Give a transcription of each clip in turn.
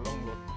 belong, Lord.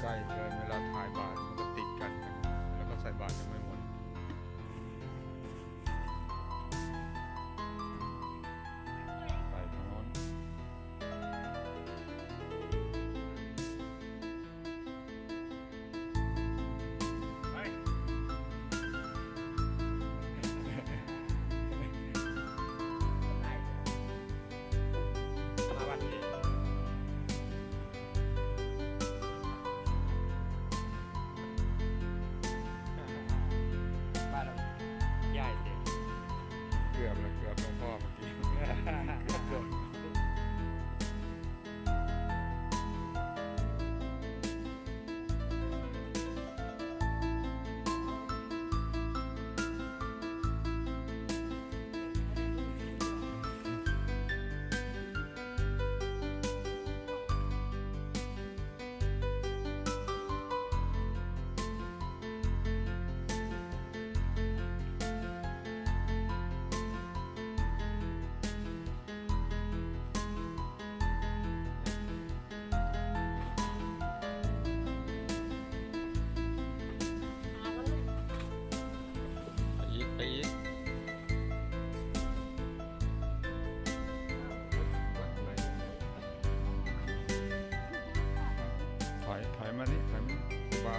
ใกล้เกินเวลาถ่ายบาท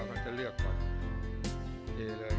ก็จะเลือกก่อนเทเลย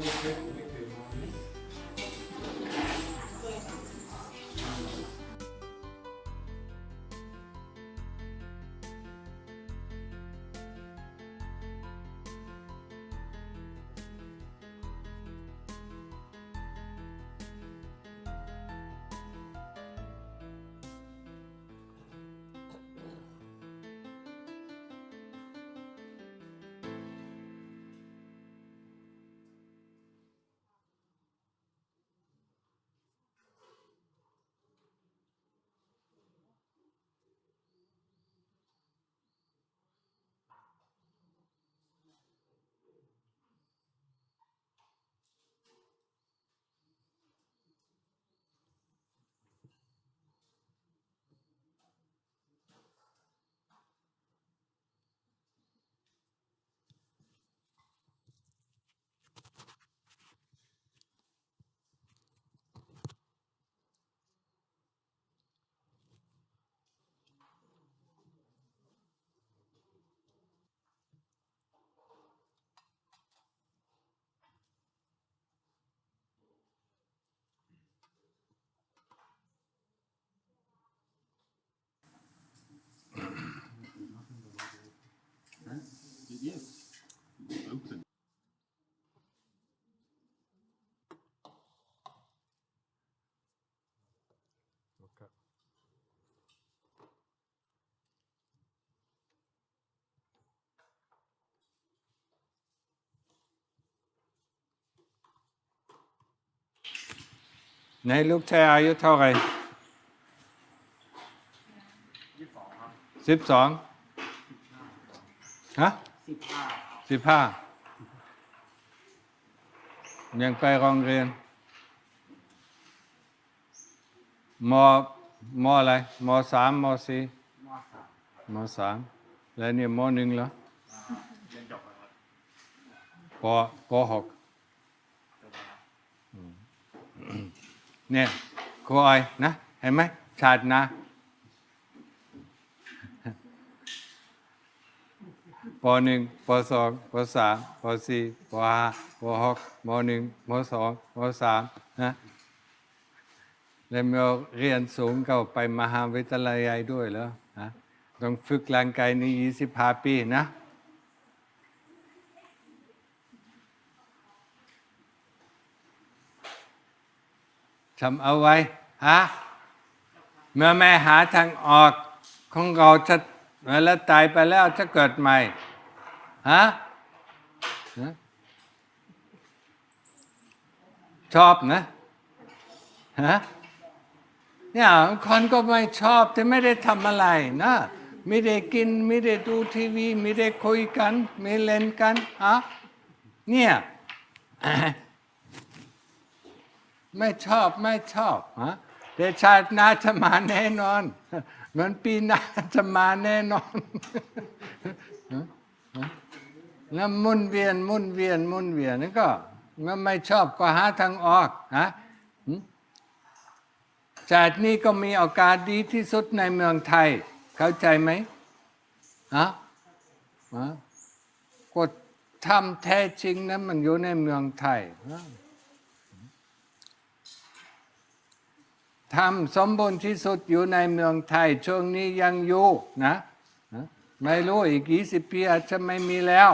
Thank you. ไหนลูกชายอายุเท่าไหร่สิบสองฮะสิบห้าสิบห้ายังไปโรงเรียนมมอะไรมสามมสี่มสามแล้วนี่มหนึ่งเหรอปปหก เนี่ยครูออยนะ เห็นไหมชาตินะปหนึ่งปสองปสามปสี่ปห้าปหกมหนึ่งมสองมสามนะแล้วมีเรียนสูงก็ไปมหาวิทยาลัยด้วยเหรอนะต้องฝึกร่างกายในยี่สิบห้าปีนะ ทำเอาไว้ฮะเมื่อแม่หาทางออกของเราจะเวลาตายไปแล้วจะเกิดใหม่ฮะฮะชอบนะฮะเนี่ยคนก็ไม่ชอบแต่ไม่ได้ทำอะไรนะไม่ได้กินไม่ได้ดูทีวีไม่ได้คุยกันไม่เล่นกันฮะเนี่ย ไม่ชอบไม่ชอบฮะแต่ชาติหน้าจะมาแน่นอน เหมือนปีหน้าจะมาแน่นอนแล้วมุนเวียนมุนเวียนมุนเวียนนั่นก็เมื่อไม่ชอบก็หาทางออกฮะหึชาตินี้ก็มีโอกาสดีที่สุดในเมืองไทย เข้าใจไหมฮะฮะก็ทำแท้จริงนะมันอยู่ในเมืองไทยฮะ ทำสมบูรณ์ที่สุดอยู่ในเมืองไทย ช่วงนี้ยังอยู่นะ ไม่รู้อีกยี่สิบปีอาจจะไม่มีแล้ว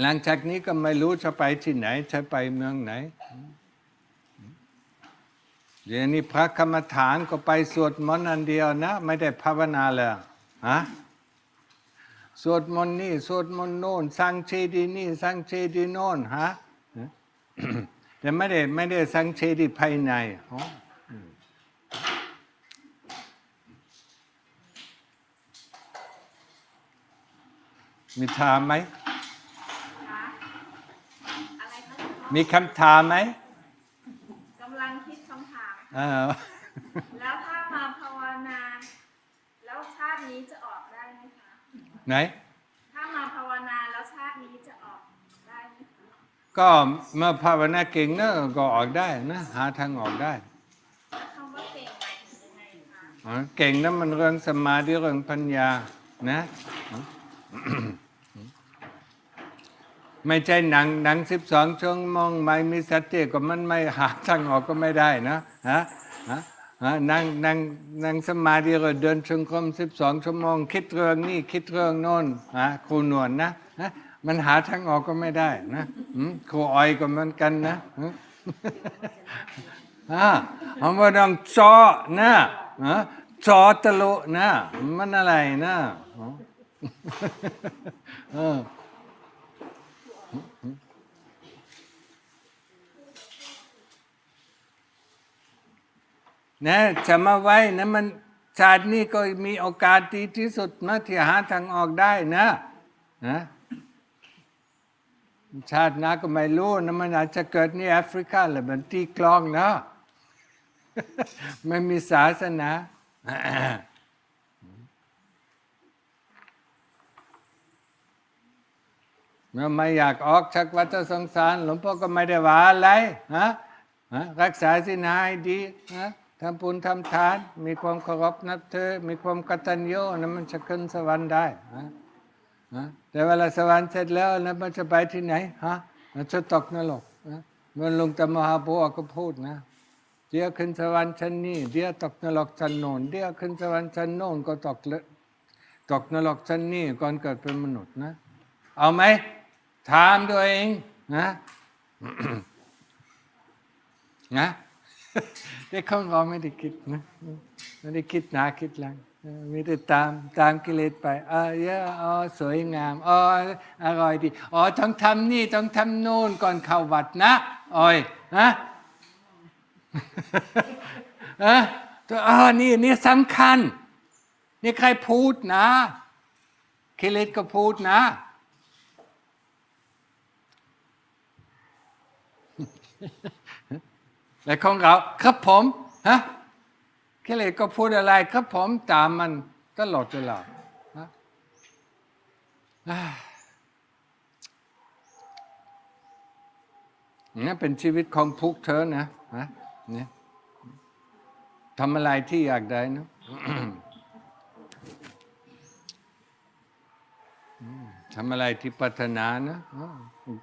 หลังจากนี้ก็ไม่รู้จะไปที่ไหน จะไปเมืองไหนเดี๋ยวนี้พระกรรมฐานก็ไปสวดมนต์อันเดียวนะ ไม่ได้ภาวนาเลยฮะสวดมนต์นี่สวดมนต์โน่นสร้างเจดีย์นี่สร้างเจดีย์โน่นฮะ แต่ไม่ได้ไม่ได้สังเชดีภายในอ๋ออืมมีถามไหมอะไรคะมีคำถามไหมกำลังคิดคำถามเออแล้วถ้ามาภาวนา แล้วชาตินี้จะออกได้ไหมคะ ไหน ถ้ามาภาวนาแล้วชาตินี้จะออกได้ไหมคะ ก็เมื่อภาวนาเก่งนะก็ออกได้นะ หาทางออกได้แล้วคำว่าเก่งหมายถึงยังไงคะอ๋อเก่งนะมันเรื่องสมาธิเรื่องปัญญานะไม่ใช่หนังหนังสิบสองชั่วโมงไม่มีสติก็มันไม่หาทางออกก็ไม่ได้นะฮะฮะฮะนั่งนั่งนั่งสมาธิก็เดินชงกรมสิบสองชั่วโมง คิดเรื่องนี้คิดเรื่องโน้นฮะครูหนวลนะฮะ มันหาทางออกก็ไม่ได้นะครูอ้อยก็เหมือนกันนะฮะอ่าผมว่าต้องจอนะจอตะลุนะ มันอะไรนะอ๋อเออนะจะมาไว้นะมันชาตินี้ก็มีโอกาสดีที่สุดนะที่หาทางออกได้นะนะ ชาติน้าก็ไม่รู้นะมันอาจจะเกิดในแอฟริกาหรือมันตีกลองนะไม่มีศาสนาเมื่อไม่อยากออกจากวัฏสงสาร หลวงพ่อก็ไม่ได้ว่าอะไรฮะรักษาสินาให้ดีฮะทำบุญทำทาน มีความเคารพนับถือมีความกตัญญูนะมันจะขึ้นสวรรค์ได้ฮะ ฮะแต่เวลาสวรรค์เสร็จแล้วนะมันจะไปที่ไหนฮะมันจะตกนรกนะมื่อหลงตามหาบัวก็พูดนะเดี๋ยวขึ้นสวรรค์ชั้นนี้เดี๋ยวตกนรกชั้นโน้นเดี๋ยวขึ้นสวรรค์ชั้นโน้นก็ตกเลตกนรกชั้นนี้ก่อนเกิดเป็นมนุษย์นะ เอาไหมถามตัวเองนะนะแต่ของเราไม่ได้คิดนะไม่ได้คิดหนาคิดหลัง ม่ได้ตามตามกิเลสไปเออเยอะอ๋อสวยงามอ๋ออร่อยดีอ๋อต้องทำนี่ต้องทำโน่นก่อนเข้าวัดนะอ้อยฮะเออตัวอ๋อนี่นี่สำคัญ นี่ใครพูดนะกิเลสก็พูดนะแต่ของเราครับผมฮะ กิเลสก็พูดอะไรครับผมตามมันตลอดเวลาฮะอ่านี่เป็นชีวิตของพวกเธอนะฮะเนี่ยทำอะไรที่อยากได้นะทำอะไรที่ปรารถนานะ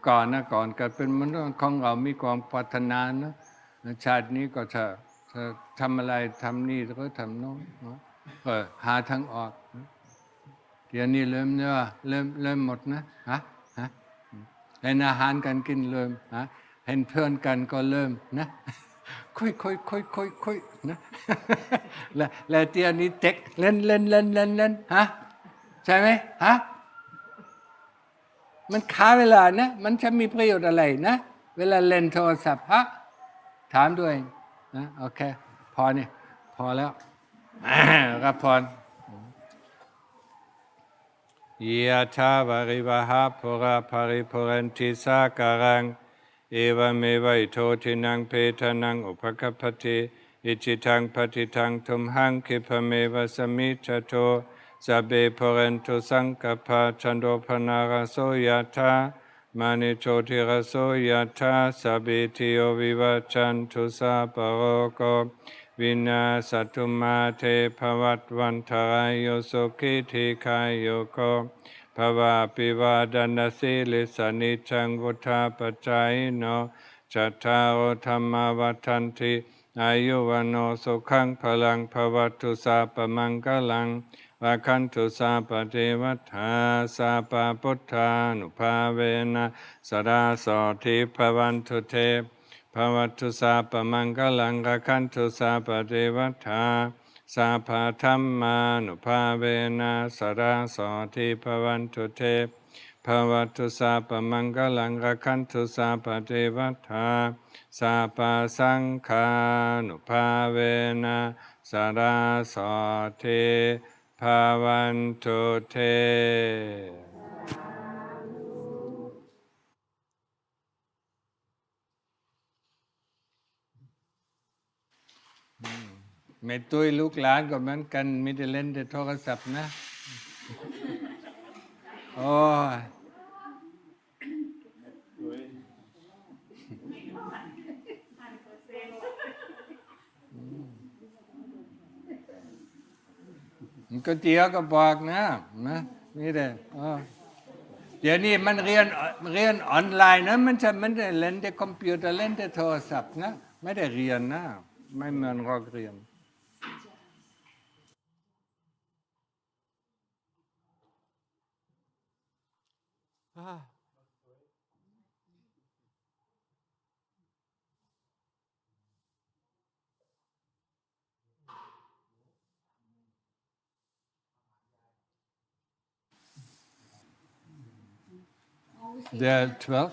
ก่อนนะก่อนเกิดเป็นมนุษย์ของเรามีความปรารถนานะชาตินี้ก็จะ ทำอะไรทำนี่แล้วก็ทำโน้นเนาะเออหาทางออกเดี๋ยวนี้เริ่มเนี่ยเริ่มเริ่มหมดนะฮะฮะเห็นอาหารกันกินเริ่มฮะเห็นเพื่อนกันก็เริ่มนะค่อยค่อยค่อยค่อยค่อยนะแล้วแล้วเตียนี้เต็กเล่นเล่นเล่นเล่นเล่นฮะใช่ไหมฮะมันค้าเวลานะ มันจะมีประโยชน์อะไรนะ เวลาเล่นโทรศัพท์ฮะถามด้วย นะโอเค พอนี่พอแล้วอ่ารับพรยะถาวาริวหาปุราภริปุเรนติสาการัง เอวเมวัยโททินังเพทนังอุปกปปติอิจิตังปฏิตังทุมหังคิปะเมวะสมิจจโตสัพเบปุเรนตุสังกปะจันโดปนาราโสยะถา มานิโชติราโสยะถาสัพเบทิโยวิวัจจันตุสาปโรโกวินาสตุมาเทภวัตวันทรายโยสุขิธิคายโยโกภวะปิวาดนสิลิสนิจังวุธาปจายโนจัตตาโอธรรมวัฏันติอายุวันโนสุขังพลังภวัตุสาปมังกลัง วาคันตุสาปเทวัฏฐาสาปพุทธานุภาเวนะสดาโสทิภวันตุเทภวัตุสาปมังกลังกขันตุสาปเทวทาสาภาธรรมานุภาเวนะสราโสทิภวันตุเทภวัตุสาปมังกลังกขันตุสาปเทวทาสาปสังฆานุภาเวนะสราโสทิ ภวันตุเท ไม่ตุ้ยลูกหลานก็เหมือนกัน ไม่ได้เล่นแต่โทรศัพท์นะ โอ้ ก็เจียวก็บอกนะนะนี่แหละอ๋อเดี๋ยวนี้มันเรียนเรียนออนไลน์นะมันจะมันได้เล่นแต่คอมพิวเตอร์เล่นแต่โทรศัพท์นะไม่ได้เรียนนะไม่เหมือนเราเรียน They're 12?